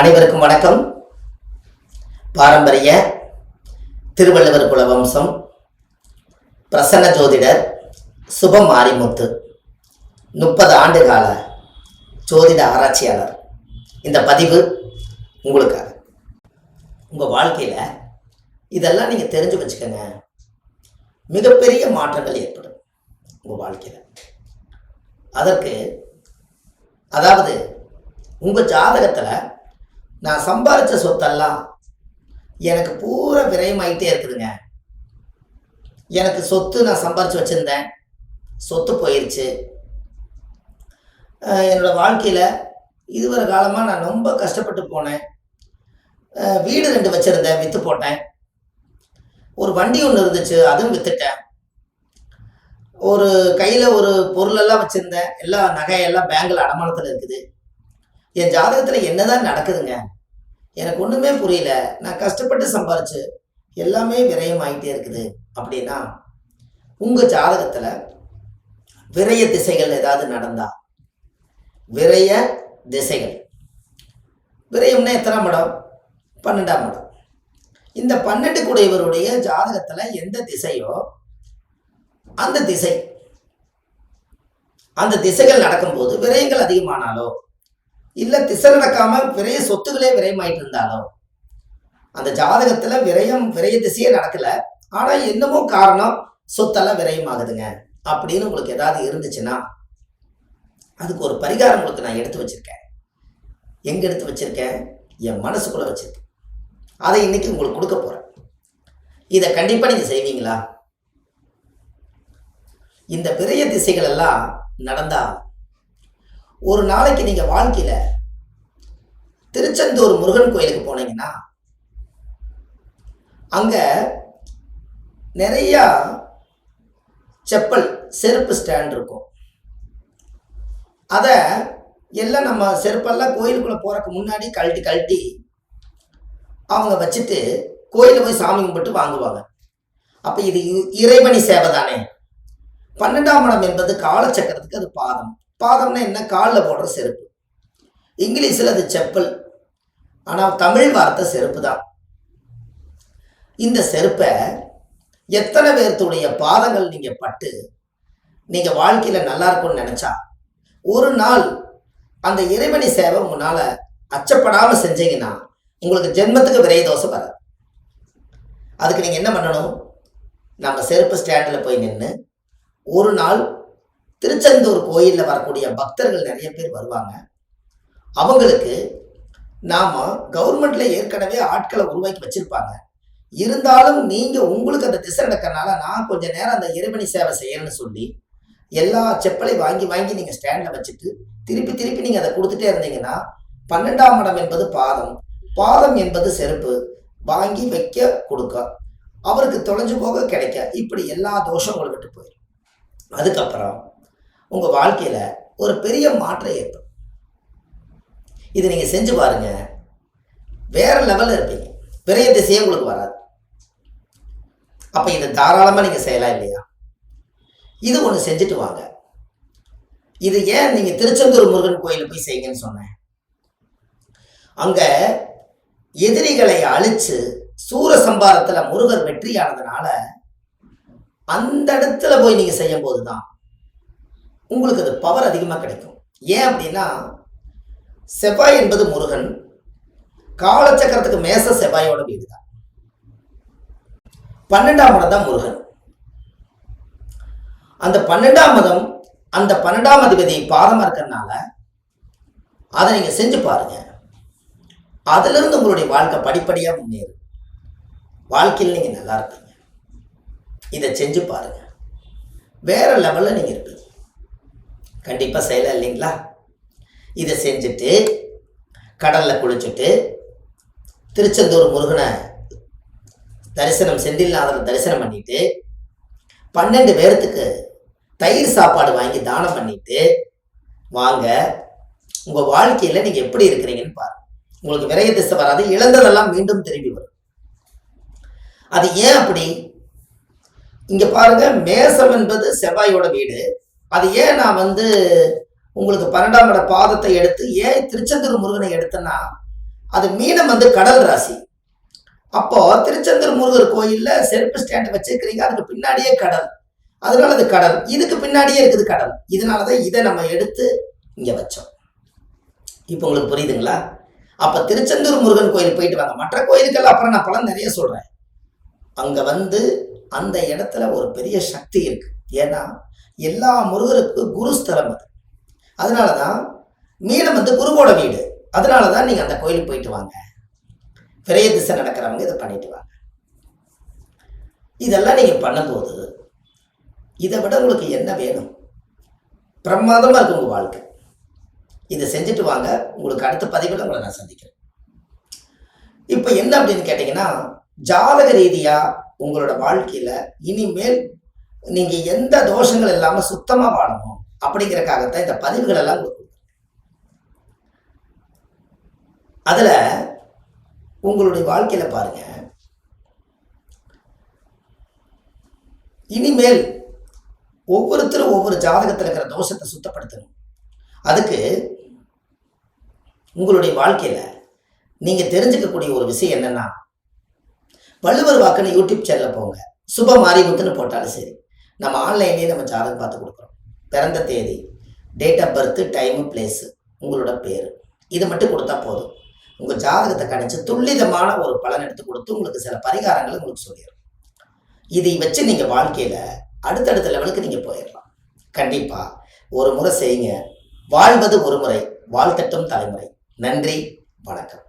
அனைவருக்கும் வணக்கம். பாரம்பரிய திருவள்ளுவர் குல வம்சம் பிரசன்ன ஜோதிடர் சுபம் ஆரிமுத்து. முப்பது ஆண்டு கால ஜோதிட ஆராய்ச்சியாளர். இந்த பதிவு உங்களுக்காக. உங்கள் வாழ்க்கையில் இதெல்லாம் நீங்கள் தெரிஞ்சு வச்சுக்கோங்க. மிகப்பெரிய மாற்றங்கள் ஏற்படும் உங்கள் வாழ்க்கையில். அதற்கு அதாவது உங்கள் ஜாதகத்தில் நான் சம்பாதிச்ச சொத்தெல்லாம் எனக்கு பூரா விரயமாயிட்டே இருக்குதுங்க. எனக்கு சொத்து நான் சம்பாதிச்சு வச்சுருந்தேன். சொத்து போயிடுச்சு என்னோடய என்னோட வாழ்க்கையில் இதுவரை காலமாக நான் ரொம்ப கஷ்டப்பட்டு போனேன். வீடு ரெண்டு வச்சுருந்தேன் விற்று போட்டேன். ஒரு வண்டி ஒன்று இருந்துச்சு அதுவும் விற்றுட்டேன் ஒரு கையில் ஒரு பொருளெல்லாம் வச்சுருந்தேன். எல்லா நகையெல்லாம் பேங்கில் அடமானத்தில் இருக்குது. என் ஜாதகத்தில் என்னதான் நடக்குதுங்க? எனக்கு ஒன்றுமே புரியல. நான் கஷ்டப்பட்டு சம்பாரிச்சு எல்லாமே விரயமாகிட்டே இருக்குது. அப்படின்னா உங்கள் ஜாதகத்தில் விரய திசைகள் ஏதாவது நடந்தா? விரய திசைகள். விரயம்னா எத்தனாம் இடம்? பன்னெண்டாம் இடம். இந்த பன்னெண்டு குடையவருடைய ஜாதகத்தில் எந்த திசையோ அந்த திசை அந்த திசைகள் நடக்கும்போது விரயங்கள் அதிகமானாலோ இல்லை திசை நடக்காம விரைய சொத்துக்களே விரயமாயிட்டு இருந்தாலோ அந்த ஜாதகத்துல விரயம் விரைய திசையே நடக்கல. ஆனா என்னமோ காரணம் சொத்தெல்லாம் விரயமாகுதுங்க. அப்படின்னு உங்களுக்கு ஏதாவது இருந்துச்சுன்னா அதுக்கு ஒரு பரிகாரம் உங்களுக்கு நான் எடுத்து வச்சிருக்கேன். எங்க எடுத்து வச்சிருக்கேன்? என் மனசுக்குள்ள வச்சிருக்கேன். அதை இன்னைக்கு உங்களுக்கு கொடுக்க போறேன். இதை கண்டிப்பா நீங்க செய்வீங்களா? இந்த விரய திசைகள் எல்லாம் நடந்தா ஒரு நாளைக்கு நீங்க வாழ்க்கையில திருச்செந்தூர் முருகன் கோயிலுக்கு போனீங்கன்னா அங்க நிறைய செப்பல் செருப்பு ஸ்டாண்ட் இருக்கும். அதை எல்லாம் நம்ம செருப்பெல்லாம் கோயிலுக்குள்ள போறதுக்கு முன்னாடி கழட்டி கழட்டி அவங்க வச்சுட்டு கோயிலில் போய் சாமி கும்பிட்டு வாங்குவாங்க. அப்ப இது இ- இறைவனி சேவை தானே? பன்னெண்டாம் இடம் என்பது காலச்சக்கரத்துக்கு அது பாதம். பாதம்னா என்ன? காலில் போடுற செருப்பு. இங்கிலீஷில் அது செப்பல். ஆனால் தமிழ் வார்த்தை செருப்பு தான். இந்த செருப்பை எத்தனை பேர்த்துடைய பாதங்கள் நீங்கள் பட்டு நீங்கள் வாழ்க்கையில் நல்லா இருக்கும்னு நினச்சா ஒரு நாள் அந்த இறைவனி சேவை உங்களால் அச்சப்படாமல் செஞ்சீங்கன்னா உங்களுக்கு ஜென்மத்துக்கு விரை தோசை வராது. அதுக்கு நீங்கள் என்ன பண்ணணும்? நம்ம செருப்பு ஸ்டாண்டில் போய் நின்று ஒரு நாள் திருச்செந்தூர் கோயிலில் வரக்கூடிய பக்தர்கள் நிறைய பேர் வருவாங்க. அவங்களுக்கு நாம் கவர்மெண்ட்ல ஏற்கனவே ஆட்களை உருவாக்கி வச்சிருப்பாங்க. இருந்தாலும் நீங்கள் உங்களுக்கு அந்த திசை நடக்கிறனால நான் கொஞ்சம் நேரம் அந்த இறைவனி சேவை செய்யணும்னு சொல்லி எல்லா செப்பலையும் வாங்கி வாங்கி நீங்கள் ஸ்டாண்டில் வச்சுட்டு திருப்பி திருப்பி நீங்கள் அதை கொடுத்துட்டே இருந்தீங்கன்னா பன்னெண்டாம் இடம் என்பது பாதம். பாதம் என்பது செருப்பு. வாங்கி வைக்க கொடுக்க. அவருக்கு தொலைஞ்சு போக கிடைக்க. இப்படி எல்லா தோஷங்களும் விட்டு போயிடும் அதுக்கப்புறம் உங்கள் வாழ்க்கையில் ஒரு பெரிய மாற்றம் ஏற்படும். இதை நீங்கள் செஞ்சு பாருங்க. வேற லெவலில் இருப்பீங்க. பெரிய திசையே உங்களுக்கு வராது. அப்போ இதை தாராளமாக நீங்கள் செய்யலாம் இல்லையா? இது ஒன்று செஞ்சுட்டு வாங்க. இது ஏன் நீங்கள் திருச்செந்தூர் முருகன் கோயில் போய் செய்யுங்கன்னு சொன்னேன். அங்கே எதிரிகளை அழிச்சு சூரசம்பாரத்தில் முருகர் வெற்றியானதுனால அந்த இடத்துல போய் நீங்கள் செய்யும் போது தான் உங்களுக்கு அது பவர் அதிகமாக கிடைக்கும். ஏன் அப்படின்னா செவ்வாய் என்பது முருகன் காலச்சக்கரத்துக்கு மேச செவ்வாயோட வீடு தான் பன்னெண்டாம் இடம் தான் முருகன். அந்த பன்னெண்டாம் மதம் அந்த பன்னெண்டாம் அதிபதி பாதமாக இருக்கிறதுனால அதை நீங்கள் செஞ்சு பாருங்க. அதிலிருந்து உங்களுடைய வாழ்க்கை படிப்படியாக முன்னேறும். வாழ்க்கையில் நீங்கள் நல்லா இருப்பீங்க. இதை செஞ்சு பாருங்க. வேற லெவலில் நீங்கள் இருப்பீங்க. கண்டிப்பாக செய்யலாம் இல்லைங்களா? இதை செஞ்சுட்டு கடலில் குளிச்சுட்டு திருச்செந்தூர் முருகனை தரிசனம் செந்தில்நாதரை தரிசனம் பண்ணிட்டு பன்னெண்டு பேர்த்துக்கு தயிர் சாப்பாடு வாங்கி தானம் பண்ணிட்டு வாங்க உங்கள் வாழ்க்கையில் நீங்கள் எப்படி இருக்கிறீங்கன்னு பாருங்க. உங்களுக்கு விரைய திசை வராது இழந்ததெல்லாம் மீண்டும் திரும்பி வரும். அது ஏன் அப்படி? இங்கே பாருங்க மேசம் என்பது செவ்வாயோட வீடு. அது ஏன் நான் வந்து உங்களுக்கு பன்னெண்டாம் இட பாதத்தை எடுத்து ஏன் திருச்செந்தூர் முருகனை எடுத்தேன்னா அது மீனம் வந்து கடல் ராசி. அப்போ திருச்செந்தூர் முருகர் கோயில்ல செருப்பு ஸ்டாண்ட் வச்சிருக்கிறீங்க அதுக்கு பின்னாடியே கடல். அதனால அது கடல். இதுக்கு பின்னாடியே இருக்குது கடல். இதனாலதான் இதை நம்ம எடுத்து இங்க வச்சோம். இப்போ உங்களுக்கு புரியுதுங்களா? அப்ப திருச்செந்தூர் முருகன் கோயில் போயிட்டு வாங்க. மற்ற கோயிலுக்கெல்லாம் அப்புறம் நான் பலன் நிறைய சொல்றேன். அங்க வந்து அந்த இடத்துல ஒரு பெரிய சக்தி இருக்கு. ஏன்னா எல்லா முருகருக்கு குருஸ்தலம் அது. அதனால தான் மீனம் வந்து குருவோட வீடு. அதனால தான் நீங்கள் அந்த கோயிலுக்கு போயிட்டு வாங்க. விரைய திசை நடக்கிறவங்க இதை பண்ணிட்டு வாங்க. இதெல்லாம் நீங்கள் பண்ணும்போது இதை விட உங்களுக்கு என்ன வேணும்? பிரமாதமாக இருக்கு உங்கள் வாழ்க்கை. இதை செஞ்சுட்டு வாங்க. உங்களுக்கு அடுத்த பதிவில் உங்களை நான் சந்திக்கிறேன். இப்போ என்ன அப்படின்னு கேட்டிங்கன்னா ஜாதக ரீதியாக உங்களோட வாழ்க்கையில் இனிமேல் நீங்க எந்த தோஷங்கள் இல்லாம சுத்தமா வாழணும் அப்படிங்கறக்காகத்தான் இந்த பதிவுகள் எல்லாம் உங்களுக்கு அதுல உங்களுடைய வாழ்க்கையில பாருங்க. இனிமேல் ஒவ்வொருத்தரும் ஒவ்வொரு ஜாதகத்தில் இருக்கிற தோஷத்தை சுத்தப்படுத்தணும். அதுக்கு உங்களுடைய வாழ்க்கையில நீங்க தெரிஞ்சுக்கக்கூடிய ஒரு விஷயம் என்னன்னா வள்ளுவர் வாக்குன்னு யூடியூப் சேனல்ல போங்க. சுப மாரிமுத்துன்னு போட்டாலும் சரி. நம்ம ஆன்லைன்லேயே நம்ம ஜாதகம் பார்த்து கொடுக்குறோம். பிறந்த தேதி date of birth time place உங்களோட பேர். இது மட்டும் கொடுத்தா போதும். உங்கள் ஜாதகத்தை கணிச்சு துல்லிதமான ஒரு பலன் எடுத்து கொடுத்து உங்களுக்கு சில பரிகாரங்களை உங்களுக்கு சொல்லிடும் இதை வச்சு நீங்கள் வாழ்க்கையில் அடுத்தடுத்த லெவலுக்கு நீங்கள் போயிடலாம். கண்டிப்பாக ஒரு முறை செய்யுங்க. வாழ்வது ஒரு முறை வாழ்த்தட்டும் தலைமுறை. நன்றி வணக்கம்.